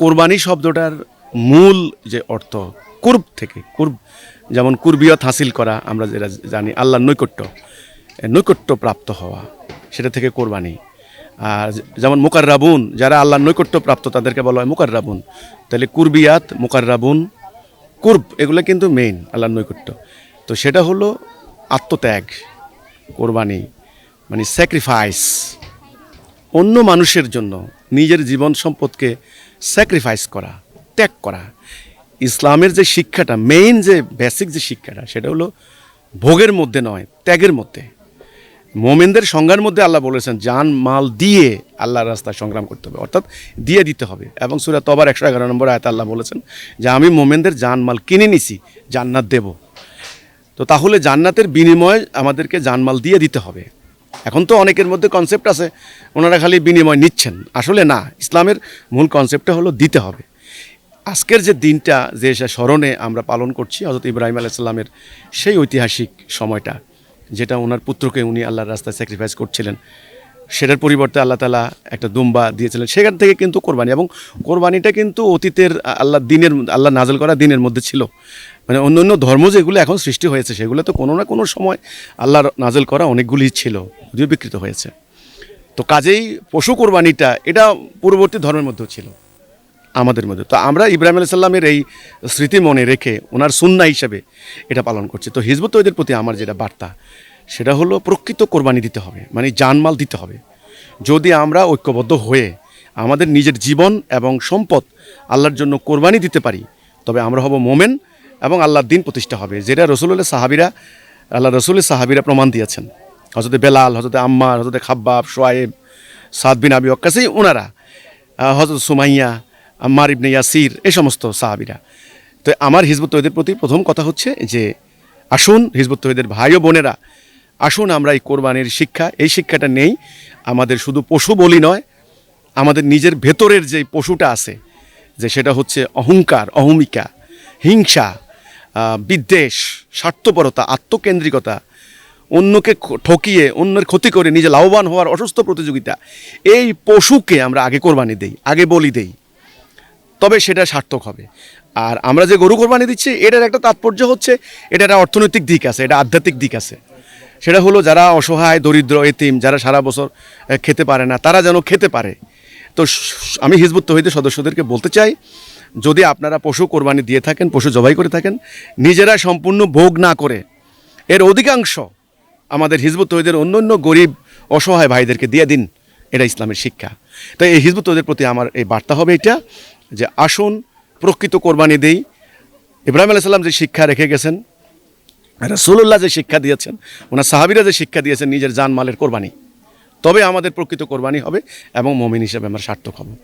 কোরবানি শব্দটার মূল যে অর্থ, কুর্ব থেকে, কুর্ব, যেমন কুর্বিয়ত হাসিল করা, আমরা যেটা জানি, আল্লাহর নৈকট্য নৈকট্য প্রাপ্ত হওয়া, সেটা থেকে কোরবানি। আর যেমন মুকাররাবুন, যারা আল্লাহর নৈকট্য প্রাপ্ত, তাদেরকে বলা হয় মুকাররাবুন। তাহলে কুরবিয়াত, মুকাররাবুন, কুর্ব, এগুলো কিন্তু মেইন আল্লাহর নৈকট্য। তো সেটা হলো আত্মত্যাগ, কোরবানি মানে স্যাক্রিফাইস অন্য মানুষের জন্য, নিজের জীবন সম্পদকে স্যাক্রিফাইস করা, ত্যাগ করা। ইসলামের যে শিক্ষাটা মেইন যে বেসিক যে শিক্ষাটা, সেটা হলো ভোগের মধ্যে নয়, ত্যাগের মধ্যে। মোমেনদের সংজ্ঞার মধ্যে আল্লাহ বলেছেন, জান, মাল দিয়ে আল্লাহর রাস্তায় সংগ্রাম করতে হবে। অর্থাৎ দিয়ে দিতে হবে। এবং সুরা তবার একশো এগারো নম্বর আয়তা আল্লাহ বলেছেন যে, আমি মোমেনদের জান, মাল কিনে নিছি, জান্নাত দেব। তো তাহলে জান্নাতের বিনিময়ে আমাদেরকে জানমাল দিয়ে দিতে হবে। এখন তো অনেকের মধ্যে কনসেপ্ট আছে, ওনারা খালি বিনিময় নিচ্ছেন। আসলে না, ইসলামের মূল কনসেপ্টটা হলো দিতে হবে। আজকের যে দিনটা, যে স্মরণে আমরা পালন করছি হজরত ইব্রাহিম আলাইসাল্লামের সেই ঐতিহাসিক সময়টা, যেটা ওনার পুত্রকে উনি আল্লাহর রাস্তায় স্যাক্রিফাইস করছিলেন সেটার পরিবর্তে আল্লাহ তালা একটা দুম্বা দিয়েছিলেন। সেখান থেকে কিন্তু কোরবানি এবং কোরবানিটা কিন্তু অতীতের আল্লাহ দিনের, আল্লাহ নাজল করা দিনের মধ্যে ছিল। মানে অন্য অন্য ধর্ম যেগুলো এখন সৃষ্টি হয়েছে, সেগুলো তো কোনো না কোনো সময় আল্লাহর নাজল করা অনেকগুলি ছিল, যদিও বিকৃত হয়েছে। তো কাজেই পশু কোরবানিটা, এটা পূর্ববর্তী ধর্মের মধ্যেও ছিল, আমাদের মধ্যে। তো আমরা ইব্রাহিম আলাইহিস সাল্লামের এই স্মৃতি মনে রেখে ওনার সুন্না হিসাবে এটা পালন করছি। তো হিজবুত তৈদের প্রতি আমার যেটা বার্তা সেটা হলো প্রকৃত কোরবানি দিতে হবে মানে জানমাল দিতে হবে। যদি আমরা ঐক্যবদ্ধ হয়ে আমাদের নিজের জীবন এবং সম্পদ আল্লাহর জন্য কোরবানি দিতে পারি, তবে আমরা হব মোমেন এবং আল্লাহর দিন প্রতিষ্ঠা হবে। যেটা রসুল্লাহ সাহাবিরা, আল্লাহ রসুলের সাহাবিরা প্রমাণ দিয়েছেন। হজরতে বেলাল হজরতে আম্মার হজরতে খাব্বাব সোয়েব সাদ বিন আবি অক্কাসেই ওনারা হজরত সুমাইয়া, আম্মার ইবনে ইয়াসির এ সমস্ত সাহাবিরা। তো আমার হিজবুত তৈদের প্রতি প্রথম কথা হচ্ছে যে, আসুন হিজবুত তৈদের ভাই ও বোনেরা আসুন আমরা এই কোরবানির শিক্ষা, এই শিক্ষাটা নেই। আমাদের শুধু পশু বলি নয়, আমাদের নিজের ভেতরের যে পশুটা আছে, যে সেটা হচ্ছে অহংকার, অহমিকা, হিংসা বিদ্বেষ, স্বার্থপরতা, আত্মকেন্দ্রিকতা, অন্যকে ঠকিয়ে, অন্যের ক্ষতি করে, নিজে লাভবান হওয়ার অসুস্থ প্রতিযোগিতা, এই পশুকে আমরা আগে কোরবানি দেই, আগে বলি দেই। তবে সেটা সার্থক হবে। আর আমরা যে গরু কোরবানি দিচ্ছি, এটার একটা তাৎপর্য হচ্ছে এটা একটা অর্থনৈতিক দিক আছে, এটা আধ্যাত্মিক দিক আছে। সেটা হলো যারা অসহায়, দরিদ্র, এতিম, যারা সারা বছর খেতে পারে না, তারা যেন খেতে পারে। তো আমি হিজবুত তহিদের সদস্যদেরকে বলতে চাই, যদি আপনারা পশু কোরবানি দিয়ে থাকেন, পশু জবাই করে থাকেন, নিজেরা সম্পূর্ণ ভোগ না করে, এর অধিকাংশ আমাদের হিজবুত তহিদের অন্য অন্য গরিব, অসহায় ভাইদেরকে দিয়ে দিন, এটা ইসলামের শিক্ষা। তাই এই হিজবুত তহিদের প্রতি আমার এই বার্তা হবে এটা, যে আসুন, প্রকৃত কোরবানি দেই। ইব্রাহিম আলাইহিস সালাম যে শিক্ষা রেখে গেছেন রসুল্লাহ যে শিক্ষা দিয়েছেন, ওনার সাহাবিরা যে শিক্ষা দিয়েছেন নিজের জানমালের কোরবানি, তবে আমাদের প্রকৃত কোরবানি হবে এবং মমিন হিসেবে আমরা সার্থক হব।